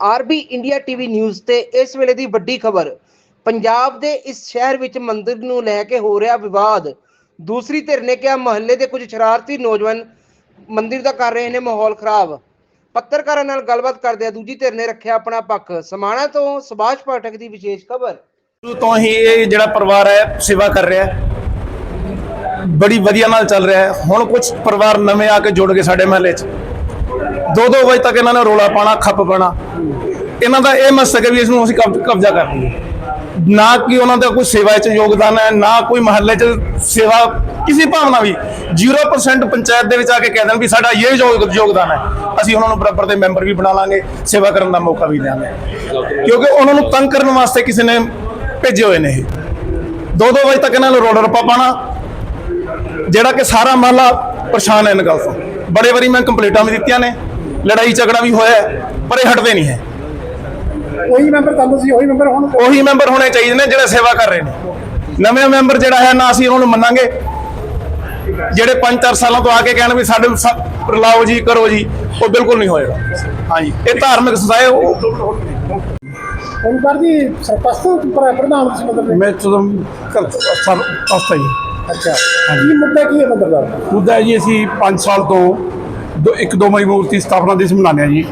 RB India TV news ਤੇ ਇਸ ਵੇਲੇ ਦੀ ਵੱਡੀ ਖਬਰ, ਪੰਜਾਬ ਦੇ ਇਸ ਸ਼ਹਿਰ ਵਿੱਚ ਮੰਦਿਰ ਨੂੰ ਲੈ ਕੇ ਹੋ ਰਿਹਾ ਵਿਵਾਦ। ਦੂਸਰੀ ਧਿਰ ਨੇ ਕਿਹਾ, ਮਹੱਲੇ ਦੇ ਕੁਝ ਸ਼ਰਾਰਤੀ ਨੌਜਵਾਨ ਮੰਦਿਰ ਦਾ ਕਰ ਰਹੇ ਨੇ ਮਾਹੌਲ ਖਰਾਬ। ਪੱਤਰਕਾਰਾਂ ਨਾਲ ਗੱਲਬਾਤ ਕਰਦਿਆਂ ਦੂਜੀ ਧਿਰ ਨੇ ਰੱਖਿਆ ਆਪਣਾ ਪੱਖ। ਸਮਾਣਾ ਤੋਂ ਸੁਭਾਸ਼ ਪਾਠਕ ਦੀ ਵਿਸ਼ੇਸ਼ ਖਬਰ। ਸ਼ੁਰੂ ਤੋਂ ਹੀ ਇਹ ਜਿਹੜਾ ਪਰਿਵਾਰ ਹੈ, ਸੇਵਾ ਕਰ ਰਿਹਾ ਹੈ। ਬੜੀ ਵਧੀਆ ਨਾਲ ਚੱਲ ਰਿਹਾ ਹੈ। ਹੁਣ ਕੁਝ ਪਰਿਵਾਰ ਨਵੇਂ ਆ ਕੇ ਜੁੜ ਗਏ ਸਾਡੇ ਮਹੱਲੇ 'ਚ। ਦੋ ਦੋ ਵਜੇ ਤੱਕ ਇਹਨਾਂ ਨੇ ਰੋਲਾ ਪਾਣਾ ਖੱਪ ਪਾਣਾ। ਇਹਨਾਂ ਦਾ ਇਹ ਮਕਸਦ ਹੈ ਵੀ ਇਸ ਨੂੰ ਅਸੀਂ ਕਬ- ਕਬਜ਼ਾ ਕਰ ਲਈਏ। ਨਾ ਕਿ ਉਹਨਾਂ ਦਾ ਕੋਈ ਸੇਵਾ 'ਚ ਯੋਗਦਾਨ ਹੈ, ਨਾ ਕੋਈ ਮਹੱਲੇ 'ਚ ਸੇਵਾ, ਕਿਸੇ ਭਾਵਨਾ ਵੀ। 0% ਪੰਚਾਇਤ ਦੇ ਵਿੱਚ ਆ ਕੇ ਕਹਿ ਦੇਣ ਵੀ ਸਾਡਾ ਇਹ ਯੋਗ- ਯੋਗਦਾਨ ਹੈ। ਅਸੀਂ ਉਹਨਾਂ ਨੂੰ ਬਰਾਬਰ ਦੇ ਮੈਂਬਰ ਵੀ ਬਣਾ ਲਾਂਗੇ, ਸੇਵਾ ਕਰਨ ਦਾ ਮੌਕਾ ਵੀ ਦੇਵਾਂਗੇ ਕਿਉਂਕਿ ਉਹਨਾਂ ਨੂੰ ਤੰਗ ਕਰਨ ਵਾਸਤੇ ਕਿਸੇ ਨੇ ਭੇਜੇ ਹੋਏ ਨੇ ਇਹ। ਦੋ ਦੋ ਵਜੇ ਤੱਕ ਇਹਨਾਂ ਨੂੰ ਰੋਡ ਰੱਪਾ ਪਾਣਾ ਜਿਹੜਾ ਕਿ ਸਾਰਾ ਮਹੱਲਾ ਪਰੇਸ਼ਾਨ ਹੈ ਇਹਨਾਂ ਗੱਲ ਤੋਂ। ਬੜੇ ਵਾਰੀ ਮੈਂ ਕੰਪਲੀਟਾਂ ਵੀ ਦਿੱਤੀਆਂ ਨੇ। ਲੜਾਈ ਝਗੜਾ ਵੀ ਹੋਇਆ ਹੈ, ਪਰ ਇਹ ਹਟਦੇ ਨਹੀਂ ਹੈ। ਉਹੀ ਮੈਂਬਰ ਤੁਹਾਨੂੰ ਸੀ ਉਹੀ ਮੈਂਬਰ ਹੁਣ। ਉਹੀ ਮੈਂਬਰ ਹੋਣੇ ਚਾਹੀਦੇ ਨੇ ਜਿਹੜੇ ਸੇਵਾ ਕਰ ਰਹੇ ਨੇ। ਨਵੇਂ ਮੈਂਬਰ ਜਿਹੜਾ ਹੈ ਨਾ ਅਸੀਂ ਉਹਨਾਂ ਨੂੰ ਮੰਨਾਂਗੇ। ਜਿਹੜੇ 5-4 ਸਾਲਾਂ ਤੋਂ ਆ ਕੇ ਕਹਿਣ ਵੀ ਸਾਡੇ ਸ- ਲਾਓ ਜੀ ਕਰੋ ਜੀ ਉਹ ਬਿਲਕੁਲ ਨਹੀਂ ਹੋਏਗਾ। ਹਾਂਜੀ। ਇਹ ਧਾਰਮਿਕ ਉਹ ਹੁਣ ਕਰ ਦੀ ਸਰਪੰਚ ਤੋਂ ਪ੍ਰ- ਪ੍ਰਧਾਨ ਸੀ ਮਤਲਬ ਮੈਂ ਜਦੋਂ ਕੱਲ ਸਰ ਪਸਤਾ ਜੀ ਅੱਛਾ। ਕੀ ਮੁੱਦਾ ਕੀ ਹੈ ਮੰਦਰ ਦਾ? ਮੁੱਦਾ ਹੈ ਜੀ ਅਸੀਂ 5 ਸਾਲ ਤੋਂ ਦੋ ਇੱਕ ਦੋ ਮਈ ਮੂਰਤੀ ਸਥਾਪਨਾ ਦਿਵਸ ਮਨਾਉਂਦੇ ਹਾਂ ਜੀ।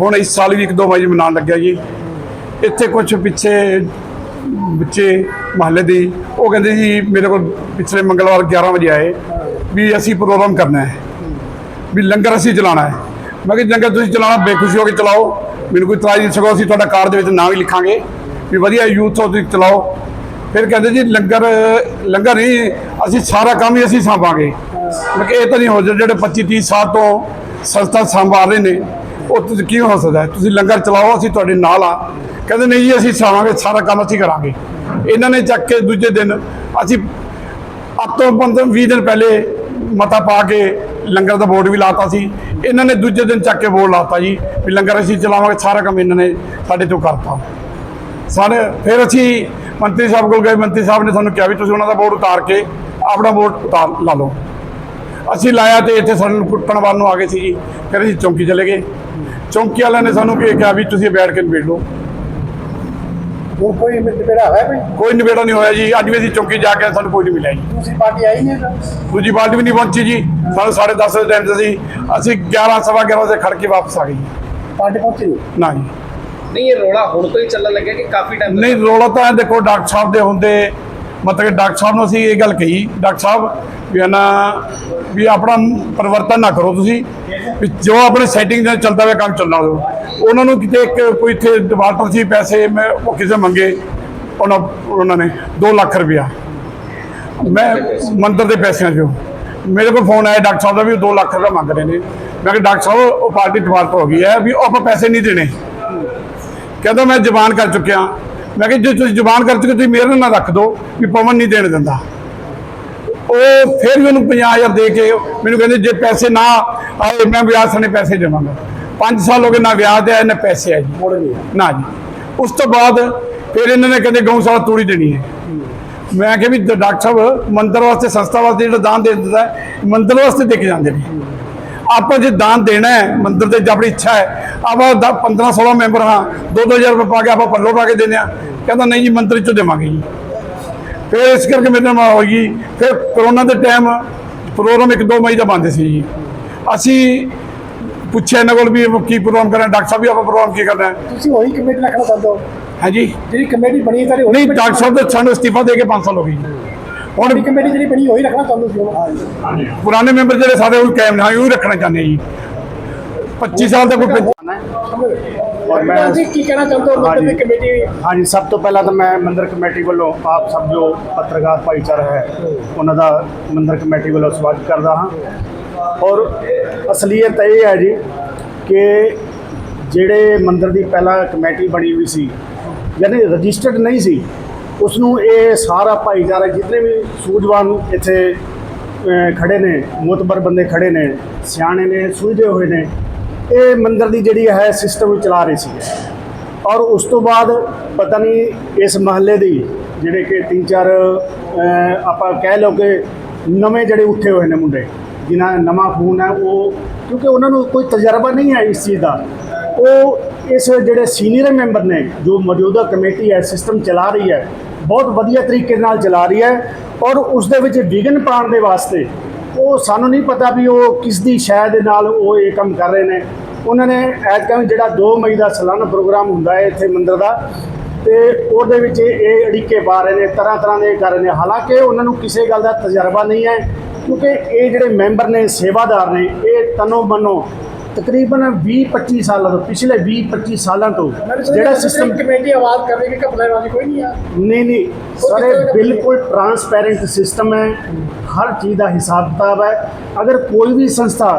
ਹੁਣ ਇਸ ਸਾਲ ਵੀ ਇੱਕ ਦੋ ਮਈ ਮਨਾਉਣ ਲੱਗਿਆ ਜੀ। ਇੱਥੇ ਕੁਝ ਪਿੱਛੇ ਬੱਚੇ ਮਹੱਲੇ ਦੀ, ਉਹ ਕਹਿੰਦੇ ਜੀ, ਮੇਰੇ ਕੋਲ ਪਿਛਲੇ ਮੰਗਲਵਾਰ 11 ਵਜੇ ਆਏ ਵੀ ਅਸੀਂ ਪ੍ਰੋਗਰਾਮ ਕਰਨਾ ਹੈ, ਵੀ ਲੰਗਰ ਅਸੀਂ ਚਲਾਉਣਾ ਹੈ। ਮੈਂ ਕਿਹਾ ਲੰਗਰ ਤੁਸੀਂ ਚਲਾਉਣਾ, ਬੇਖੁਸ਼ੀ ਹੋ ਕੇ ਚਲਾਓ। ਮੈਨੂੰ ਕੋਈ ਇਤਰਾਜ਼ ਨਹੀਂ ਸਕੋ ਅਸੀਂ ਤੁਹਾਡਾ ਕਾਰਡ ਦੇ ਵਿੱਚ ਨਾਂ ਵੀ ਲਿਖਾਂਗੇ। ਵੀ ਵਧੀਆ, ਯੂਥ ਹੋ ਤੁਸੀਂ ਚਲਾਓ। ਫਿਰ ਕਹਿੰਦੇ ਜੀ ਲੰਗਰ ਲੰਗਰ ਨਹੀਂ, ਅਸੀਂ ਸਾਰਾ ਕੰਮ ਹੀ ਅਸੀਂ ਸੰਭਾਂਗੇ ਮੈਂ ਕਿ ਇਹ ਤਾਂ ਨਹੀਂ ਹੋ ਸਕਦਾ, ਜਿਹੜੇ 25 30 ਸਾਲ ਤੋਂ ਸੰਸਥਾ ਸੰਭਾਲ ਰਹੇ ਨੇ, ਉਹ ਤੁਸੀਂ ਕੀ ਹੋ ਸਕਦਾ ਤੁਸੀਂ ਲੰਗਰ ਚਲਾਓ, ਅਸੀਂ ਤੁਹਾਡੇ ਨਾਲ ਆ। ਕਹਿੰਦੇ, ਨਹੀਂ ਜੀ, ਅਸੀਂ ਸਾਵਾਂਗੇ ਸਾਰਾ ਕੰਮ ਅਸੀਂ ਕਰਾਂਗੇ। ਇਹਨਾਂ ਨੇ ਚੱਕ ਕੇ ਦੂਜੇ ਦਿਨ ਅਸੀਂ ਅੱਜ ਤੋਂ 15 20 ਦਿਨ ਪਹਿਲੇ ਮਤਾ ਪਾ ਕੇ ਲੰਗਰ ਦਾ ਬੋਰਡ ਵੀ ਲਾਤਾ ਸੀ। ਇਹਨਾਂ ਨੇ ਦੂਜੇ ਦਿਨ ਚੱਕ ਕੇ ਬੋਰਡ ਲਾਤਾ ਜੀ ਵੀ ਲੰਗਰ ਅਸੀਂ ਚਲਾਵਾਂਗੇ, ਸਾਰਾ ਕੰਮ ਇਹਨਾਂ ਨੇ ਸਾਡੇ ਤੋਂ ਕਰਤਾ। ਸਾਰੇ ਫਿਰ ਅਸੀਂ ਮੰਤਰੀ ਸਾਹਿਬ ਕੋਲ ਗਏ ਮੰਤਰੀ ਸਾਹਿਬ ਨੇ ਸਾਨੂੰ ਕਿਹਾ ਵੀ ਤੁਸੀਂ ਉਹਨਾਂ ਦਾ ਬੋਰਡ ਉਤਾਰ ਕੇ ਆਪਣਾ ਬੋਰਡ ਉਤਾਰ ਲਾ ਲਓ। ਅਸੀਂ ਲਾਇਆ ਤੇ ਇੱਥੇ ਸਾਨੂੰ ਕੁੱਟਣ ਵੱਲ ਨੂੰ ਆ ਗਏ ਸੀ ਜੀ ਫਿਰ ਅਸੀਂ ਚੌਂਕੀ ਚਲੇ ਗਏ। ਚੌਂਕੀ ਵਾਲਿਆਂ ਨੇ ਸਾਨੂੰ ਕਿਹਾ ਵੀ ਤੁਸੀਂ ਬੈਠ ਕੇ ਨਿਬੇੜ ਲਓ। ਕੋਈ ਨਿਬੇੜਾ ਹੋਇਆ ਕੋਈ? ਕੋਈ ਨਿਬੇੜਾ ਨਹੀਂ ਹੋਇਆ ਜੀ। ਅੱਜ ਵੀ ਅਸੀਂ ਚੌਂਕੀ ਜਾ ਕੇ ਸਾਨੂੰ ਕੋਈ ਨਹੀਂ ਮਿਲਿਆ ਜੀ। ਦੂਸਰੀ ਪਾਰਟੀ ਆਈ ਨਹੀਂ ਦੂਜੀ ਪਾਰਟੀ ਵੀ ਨਹੀਂ ਪਹੁੰਚੀ ਜੀ। ਸਾਨੂੰ 10:30 ਦੇ ਟਾਈਮ ਤੇ ਸੀ ਅਸੀਂ 11 ਸਵਾ 11 ਵਜੇ ਖੜ ਕੇ ਵਾਪਸ ਆ ਗਏ ਪਾਰਟੀ ਪਹੁੰਚੀ ਨਹੀਂ? ਨਾ ਜੀ। ਨਹੀਂ ਇਹ ਰੋਲਾ ਹੁਣ ਤੋਂ ਹੀ ਚੱਲਣ ਲੱਗਿਆ ਕਿ ਕਾਫੀ ਟਾਈਮ ਨਹੀਂ ਰੋਲਾ ਤਾਂ ਦੇਖੋ ਡਾਕਟਰ ਸਾਹਿਬ ਦੇ ਹੁੰਦੇ ਮਤਲਬ ਕਿ ਡਾਕਟਰ ਸਾਹਿਬ ਨੂੰ ਅਸੀਂ ਇਹ ਗੱਲ ਕਹੀ ਡਾਕਟਰ ਸਾਹਿਬ ਵੀ ਨਾ ਵੀ ਆਪਣਾ ਪਰਿਵਰਤਨ ਨਾ ਕਰੋ ਤੁਸੀਂ ਵੀ ਜੋ ਆਪਣੇ ਸੈਟਿੰਗ ਨਾਲ ਚੱਲਦਾ ਹੋਇਆ ਕੰਮ ਚੱਲਣਾ ਦਿਓ ਉਹਨਾਂ ਨੂੰ ਕਿਤੇ ਇੱਕ ਕੋਈ ਇੱਥੇ ਡਿਪਾਰਟਮੈਂਟ ਸੀ ਪੈਸੇ ਮੈਂ ਉਹ ਕਿਸੇ ਮੰਗੇ ਉਹਨਾਂ ਉਹਨਾਂ ਨੇ 2 ਲੱਖ ਰੁਪਇਆ। ਮੈਂ ਮੰਦਰ ਦੇ ਪੈਸਿਆਂ ਚੋਂ। ਮੇਰੇ ਕੋਲ ਫੋਨ ਆਇਆ ਡਾਕਟਰ ਸਾਹਿਬ ਦਾ ਵੀ 2 ਲੱਖ ਰੁਪਇਆ ਮੰਗ ਰਹੇ ਨੇ। ਮੈਂ ਕਿਹਾ ਡਾਕਟਰ ਸਾਹਿਬ ਉਹ ਪਾਰਟੀ ਡਿਪਾਰਟ ਹੋ ਗਈ ਹੈ ਵੀ ਉਹ ਆਪਾਂ ਪੈਸੇ ਨਹੀਂ ਦੇਣੇ। ਕਹਿੰਦਾ ਮੈਂ ਜ਼ਬਾਨ ਕਰ ਚੁੱਕਿਆ। ਮੈਂ ਕਿਹਾ ਜੇ ਤੁਸੀਂ ਜ਼ਬਾਨ ਕਰ ਚੁੱਕੇ ਤੁਸੀਂ ਮੇਰੇ ਨਾਲ ਰੱਖ ਦਿਓ ਵੀ ਪਵਨ ਨਹੀਂ ਦੇਣ ਦਿੰਦਾ। ਉਹ ਫਿਰ ਵੀ ਉਹਨੂੰ 50000 ਦੇ ਕੇ ਮੈਨੂੰ ਕਹਿੰਦੇ ਜੇ ਪੈਸੇ ਨਾ ਆਏ ਮੈਂ ਵਿਆਜ ਸਣੇ ਪੈਸੇ ਦੇਵਾਂਗਾ। 5 ਸਾਲ ਹੋ ਗਏ ਨਾ ਵਿਆਜ ਦੇ ਨਾ ਪੈਸੇ ਆ ਜੀ। ਮੋੜ ਨਹੀਂ ਨਾ ਜੀ। ਉਸ ਤੋਂ ਬਾਅਦ ਫਿਰ ਇਹਨਾਂ ਨੇ ਕਹਿੰਦੇ ਗਊਸ਼ਾਲਾ ਤੋੜੀ ਦੇਣੀ ਹੈ। ਮੈਂ ਕਿਹਾ ਵੀ ਡਾਕਟਰ ਸਾਹਿਬ ਮੰਦਰ ਵਾਸਤੇ ਸੰਸਥਾ ਵਾਸਤੇ ਜਿਹੜਾ ਦਾਨ ਦੇ ਦਿੰਦਾ ਹੈ, ਮੰਦਰ ਵਾਸਤੇ ਦੇ ਕੇ ਜਾਂਦੇ ਨੇ। ਆਪਾਂ ਜੇ ਦਾਨ ਦੇਣਾ ਹੈ ਮੰਦਰ ਤੇ ਜੇ ਆਪਣੀ ਇੱਛਾ ਹੈ ਆਪਾਂ 15 16 ਮੈਂਬਰ ਹਾਂ 2-2000 ਰੁਪਏ ਪਾ ਕੇ ਆਪਾਂ ਪੱਲੋ ਪਾ ਕੇ ਦਿੰਦੇ ਆ ਕਹਿੰਦਾ ਨਹੀਂ ਜੀ ਮੰਦਰ ਚੋਂ ਦੇਵਾਂਗੇ ਜੀ। ਫਿਰ ਇਸ ਕਰਕੇ ਮੇਰੇ ਨਾਲ ਹੋਈ। ਗਈ ਫਿਰ ਕਰੋਨਾ ਦੇ ਟਾਈਮ ਪ੍ਰੋਗਰਾਮ 1-2 ਮਈ ਦਾ ਬੰਦ ਸੀ ਜੀ। ਅਸੀਂ ਪੁੱਛਿਆ ਇਹਨਾਂ ਕੋਲ ਵੀ ਕੀ ਪ੍ਰੋਗਰਾਮ ਕਰਨਾ ਡਾਕਟਰ ਸਾਹਿਬ ਵੀ ਆਪਾਂ ਪ੍ਰੋਗਰਾਮ ਕੀ ਕਰਨਾ ਹੈ। ਤੁਸੀਂ ਉਹੀ ਕਮੇਟੀ ਰੱਖਣਾ ਚਾਹੁੰਦੇ ਹੋ ਹਾਂਜੀ। ਜਿਹੜੀ ਕਮੇਟੀ ਬਣੀ ਤਾਂ ਨਹੀਂ ਡਾਕਟਰ ਸਾਹਿਬ ਤਾਂ ਸਾਨੂੰ ਅਸਤੀਫਾ ਦੇ ਕੇ 5 ਸਾਲ ਹੋ ਗਏ ਜੀ। ਹੁਣ ਕਮੇਟੀ ਜਿਹੜੀ ਬਣੀ ਉਹੀ ਰੱਖਣਾ ਚਾਹੁੰਦੇ ਸੀ ਹੁਣ। ਪੁਰਾਣੇ ਮੈਂਬਰ ਜਿਹੜੇ ਸਾਰੇ ਉਹ ਕਾਇਮ ਨੇ ਉਹ ਰੱਖਣਾ ਚਾਹੁੰਦੇ ਜੀ। 25 ਸਾਲ ਦਾ ਕੋਈ ਔਰ ਮੈਂ ਤੁਸੀਂ ਕੀ ਕਹਿਣਾ ਚਾਹੁੰਦੇ ਹੋ ਮੰਦਰ ਕਮੇਟੀ? ਹਾਂਜੀ ਸਭ ਤੋਂ ਪਹਿਲਾਂ ਤਾਂ ਮੈਂ ਮੰਦਰ ਕਮੇਟੀ ਵੱਲੋਂ ਆਪ ਸਭ ਜੋ ਪੱਤਰਕਾਰ ਭਾਈਚਾਰਾ ਹੈ ਉਹਨਾਂ ਦਾ ਮੰਦਰ ਕਮੇਟੀ ਵੱਲੋਂ ਸਵਾਗਤ ਕਰਦਾ ਹਾਂ। ਔਰ ਅਸਲੀਅਤ ਇਹ ਹੈ ਜੀ ਕਿ ਜਿਹੜੇ ਮੰਦਰ ਦੀ ਪਹਿਲਾਂ ਕਮੇਟੀ ਬਣੀ ਹੋਈ ਸੀ ਯਾਨੀ ਰਜਿਸਟਰਡ ਨਹੀਂ ਸੀ ਉਸ ਨੂੰ ਇਹ ਸਾਰਾ ਭਾਈਚਾਰਾ ਜਿਤਨੇ ਵੀ ਸੂਝਵਾਨ ਇੱਥੇ ਅਹ, ਖੜੇ ਨੇ ਮੋਤਬਰ ਬੰਦੇ ਖੜੇ ਨੇ ਸਿਆਣੇ ਨੇ ਸੁਲਝੇ ਹੋਏ ਨੇ ਇਹ ਮੰਦਰ ਦੀ ਜਿਹੜੀ ਹੈ ਸਿਸਟਮ ਚਲਾ ਰਹੀ ਸੀ। ਔਰ ਉਸ ਤੋਂ ਬਾਅਦ ਪਤਾ ਨਹੀਂ ਇਸ ਮਹੱਲੇ ਦੀ ਜਿਹੜੇ ਕਿ ਤਿੰਨ ਚਾਰ ਆਪਾਂ ਕਹਿ ਲਓ ਕਿ ਨਵੇਂ ਜਿਹੜੇ ਉੱਠੇ ਹੋਏ ਨੇ ਮੁੰਡੇ ਜਿਨ੍ਹਾਂ ਦਾ ਨਵਾਂ ਖੂਨ ਹੈ ਉਹ ਕਿਉਂਕਿ ਉਹਨਾਂ ਨੂੰ ਕੋਈ ਤਜਰਬਾ ਨਹੀਂ ਹੈ ਇਸ ਚੀਜ਼ ਦਾ। ਉਹ ਇਸ ਜਿਹੜੇ ਸੀਨੀਅਰ ਮੈਂਬਰ ਨੇ ਜੋ ਮੌਜੂਦਾ ਕਮੇਟੀ ਹੈ ਸਿਸਟਮ ਚਲਾ ਰਹੀ ਹੈ ਬਹੁਤ ਵਧੀਆ ਤਰੀਕੇ ਨਾਲ ਚਲਾ ਰਹੀ ਹੈ ਔਰ ਉਸ ਦੇ ਵਿੱਚ ਵਿਘਨ ਪਾਉਣ ਦੇ ਵਾਸਤੇ ਉਹ ਸਾਨੂੰ ਨਹੀਂ ਪਤਾ ਵੀ ਉਹ ਕਿਸ ਦੀ ਸ਼ਾਇਦ ਦੇ ਨਾਲ ਉਹ ਇਹ ਕੰਮ ਕਰ ਰਹੇ ਨੇ। ਉਹਨਾਂ ਨੇ ਐਤਕਾਂ ਜਿਹੜਾ 2 ਮਈ ਦਾ ਸਾਲਾਨਾ ਪ੍ਰੋਗਰਾਮ ਹੁੰਦਾ ਹੈ ਇੱਥੇ ਮੰਦਰ ਦਾ ਤੇ ਉਹਦੇ ਵਿੱਚ ਇਹ ਅੜਿੱਕੇ ਪਾ ਰਹੇ ਨੇ, ਤਰ੍ਹਾਂ ਤਰ੍ਹਾਂ ਦੇ ਕਰ ਰਹੇ ਨੇ। ਹਾਲਾਂਕਿ ਉਹਨਾਂ ਨੂੰ ਕਿਸੇ ਗੱਲ ਦਾ ਤਜਰਬਾ ਨਹੀਂ ਹੈ ਕਿਉਂਕਿ ਇਹ ਜਿਹੜੇ ਮੈਂਬਰ ਨੇ, ਸੇਵਾਦਾਰ ਨੇ, ਇਹ ਤਨੋ ਮਨੋ ਤਕਰੀਬਨ 20-25 ਸਾਲਾਂ ਤੋਂ ਪਿਛਲੇ 20-25 ਸਾਲਾਂ ਤੋਂ ਜਿਹੜਾ ਸਿਸਟਮ ਕਮੇਟੀ ਆਵਾਜ਼ ਕਰ ਰਹੀ ਕਿ ਘਪਲੇਬਾਜ਼ੀ ਕੋਈ ਨਹੀਂ ਆ। ਨਹੀਂ ਨਹੀਂ ਸਰ ਬਿਲਕੁਲ ਟਰਾਂਸਪੈਰੈਂਟ ਸਿਸਟਮ ਹੈ। ਹਰ ਚੀਜ਼ ਦਾ ਹਿਸਾਬ ਕਿਤਾਬ ਹੈ। ਅਗਰ ਕੋਈ ਵੀ ਸੰਸਥਾ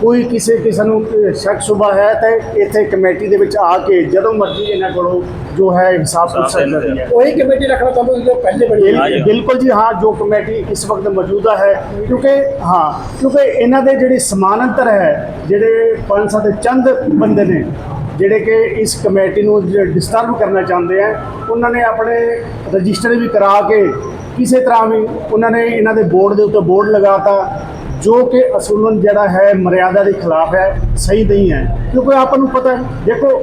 ਕੋਈ ਕਿਸੇ ਕਿਸੇ ਨੂੰ ਸ਼ੱਕ ਸੁਭਾ ਹੈ ਤਾਂ ਇੱਥੇ ਕਮੇਟੀ ਦੇ ਵਿੱਚ ਆ ਕੇ ਜਦੋਂ ਮਰਜ਼ੀ ਇਹਨਾਂ ਕੋਲੋਂ ਜੋ ਹੈ ਹਿਸਾਬ ਪੁੱਛ ਸਕਦੀ ਹੈ ਉਹੀ ਕਮੇਟੀ ਰੱਖਣਾ ਚਾਹੁੰਦੇ ਜੋ ਪਹਿਲੇ ਬਣੀ ਬਿਲ- ਬਿਲਕੁਲ ਜੀ ਹਾਂ ਜੋ ਕਮੇਟੀ ਇਸ ਵਕਤ ਮੌਜੂਦਾ ਹੈ। ਕਿਉਂਕਿ ਹਾਂ ਕਿਉਂਕਿ ਇਹਨਾਂ ਦੇ ਜਿਹੜੀ ਸਮਾਨਾਂਤਰ ਹੈ ਜਿਹੜੇ ਪੰਜ ਸੱਤ ਚੰਦ ਬੰਦੇ ਨੇ ਜਿਹੜੇ ਕਿ ਇਸ ਕਮੇਟੀ ਨੂੰ ਡਿਸਟਰਬ ਕਰਨਾ ਚਾਹੁੰਦੇ ਆ, ਉਹਨਾਂ ਨੇ ਆਪਣੇ ਰਜਿਸਟਰ ਵੀ ਕਰਾ ਕੇ ਕਿਸੇ ਤਰ੍ਹਾਂ ਵੀ ਉਹਨਾਂ ਨੇ ਇਹਨਾਂ ਦੇ ਬੋਰਡ ਦੇ ਉੱਤੇ ਬੋਰਡ ਲਗਾਤਾ, ਜੋ ਕਿ ਅਸੂਲਨ ਜਿਹੜਾ ਹੈ ਮਰਿਆਦਾ ਦੇ ਖਿਲਾਫ ਹੈ, ਸਹੀ ਨਹੀਂ ਹੈ। ਕਿਉਂਕਿ ਆਪਾਂ ਨੂੰ ਪਤਾ ਹੈ, ਦੇਖੋ,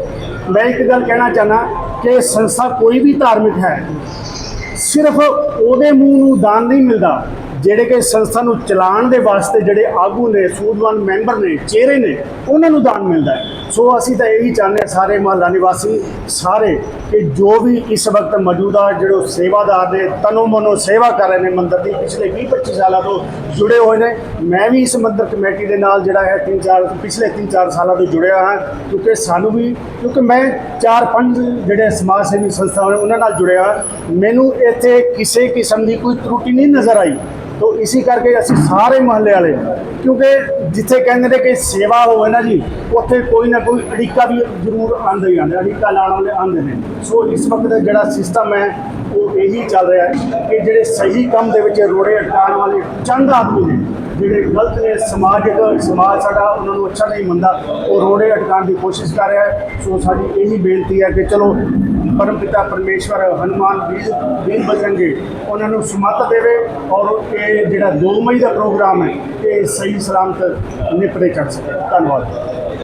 ਮੈਂ ਇੱਕ ਗੱਲ ਕਹਿਣਾ ਚਾਹਨਾ ਕਿ ਸੰਸਥਾ ਕੋਈ ਵੀ ਧਾਰਮਿਕ ਹੈ, ਸਿਰਫ ਉਹਦੇ ਮੂੰਹ ਨੂੰ ਦਾਨ ਨਹੀਂ ਮਿਲਦਾ। ਜਿਹੜੇ ਕਿ ਸੰਸਥਾ ਨੂੰ ਚਲਾਉਣ ਦੇ ਵਾਸਤੇ ਜਿਹੜੇ ਆਗੂ ਨੇ ਸੂਝਵਾਨ ਮੈਂਬਰ ਨੇ, ਚਿਹਰੇ ਨੇ, ਉਹਨਾਂ ਨੂੰ ਦਾਨ ਮਿਲਦਾ ਹੈ। ਸੋ ਅਸੀਂ ਤਾਂ ਇਹੀ ਚਾਹੁੰਦੇ ਹਾਂ ਸਾਰੇ ਮਹੱਲਾ ਨਿਵਾਸੀ, ਸਾਰੇ ਕਿ ਜੋ ਵੀ ਇਸ ਵਕਤ ਮੌਜੂਦਾ ਜਿਹੜੇ ਸੇਵਾਦਾਰ ਨੇ, ਤਨੋ ਮਨੋ ਸੇਵਾ ਕਰ ਰਹੇ ਨੇ ਮੰਦਰ ਦੀ, ਪਿਛਲੇ 20 25 ਸਾਲਾਂ ਤੋਂ ਜੁੜੇ ਹੋਏ ਨੇ। ਮੈਂ ਵੀ ਇਸ ਮੰਦਰ ਕਮੇਟੀ ਦੇ ਨਾਲ ਜਿਹੜਾ ਹੈ ਤਿੰਨ ਚਾਰ, ਪਿਛਲੇ 3-4 ਸਾਲਾਂ ਤੋਂ ਜੁੜਿਆ ਹਾਂ, ਕਿਉਂਕਿ ਸਾਨੂੰ ਵੀ, ਕਿਉਂਕਿ ਮੈਂ ਚਾਰ ਪੰਜ ਜਿਹੜੇ ਸਮਾਜ ਸੇਵੀ ਸੰਸਥਾਵਾਂ ਨੇ, ਉਹਨਾਂ ਨਾਲ ਜੁੜਿਆ ਹਾਂ। ਮੈਨੂੰ ਇੱਥੇ ਕਿਸੇ ਕਿਸਮ ਦੀ ਕੋਈ ਤਰੁੱਟੀ ਨਹੀਂ ਨਜ਼ਰ ਆਈ। ਤੋ ਇਸੇ ਕਰਕੇ ਅਸੀਂ ਸਾਰੇ ਮਹੱਲੇ ਵਾਲੇ, ਕਿਉਂਕਿ ਜਿੱਥੇ ਕਹਿੰਦੇ ਨੇ ਕਿ ਸੇਵਾ ਹੋਵੇ ਨਾ ਜੀ, ਉੱਥੇ ਕੋਈ ਨਾ ਕੋਈ ਅੜਿੱਕਾ ਵੀ ਜ਼ਰੂਰ ਆਉਂਦਾ ਹੀ ਆਉਂਦਾ, ਅੜਿੱਕਾ ਲਾਉਣ ਵਾਲੇ ਆਉਂਦੇ ਨੇ। ਸੋ ਇਸ ਵਕਤ ਜਿਹੜਾ ਸਿਸਟਮ ਹੈ, ਉਹ ਇਹੀ ਚੱਲ ਰਿਹਾ ਹੈ ਕਿ ਜਿਹੜੇ ਸਹੀ ਕੰਮ ਦੇ ਵਿੱਚ ਰੋੜੇ ਅਟਕਾਉਣ ਵਾਲੇ ਚੰਦ ਆਦਮੀ ਨੇ, ਜਿਹੜੇ ਗਲਤ ਨੇ ਸਮਾਜਿਕ ਸਮਾਜ ਸਾਡਾ ਉਹਨਾਂ ਨੂੰ ਅੱਛਾ ਨਹੀਂ ਮੰਨਦਾ, ਉਹ ਰੋੜੇ ਅਟਕਾਉਣ ਦੀ ਕੋਸ਼ਿਸ਼ ਕਰ ਰਿਹਾ ਹੈ। ਸੋ ਸਾਡੀ ਇਹੀ ਬੇਨਤੀ ਹੈ ਕਿ ਚਲੋ ਪਰਮ ਪਿਤਾ ਪਰਮੇਸ਼ਵਰ ਹਨੂਮਾਨ ਵੀਰ ਵੀਰ ਬਚਣਗੇ ਉਹਨਾਂ ਨੂੰ ਸਮਤ ਦੇਵੇ ਔਰ ਇਹ ਜਿਹੜਾ 2 ਮਈ ਦਾ ਪ੍ਰੋਗਰਾਮ ਹੈ, ਇਹ ਸਹੀ ਸਲਾਮਤ ਨਿਪਟੇ ਕਰ ਸਕੇ। ਧੰਨਵਾਦ।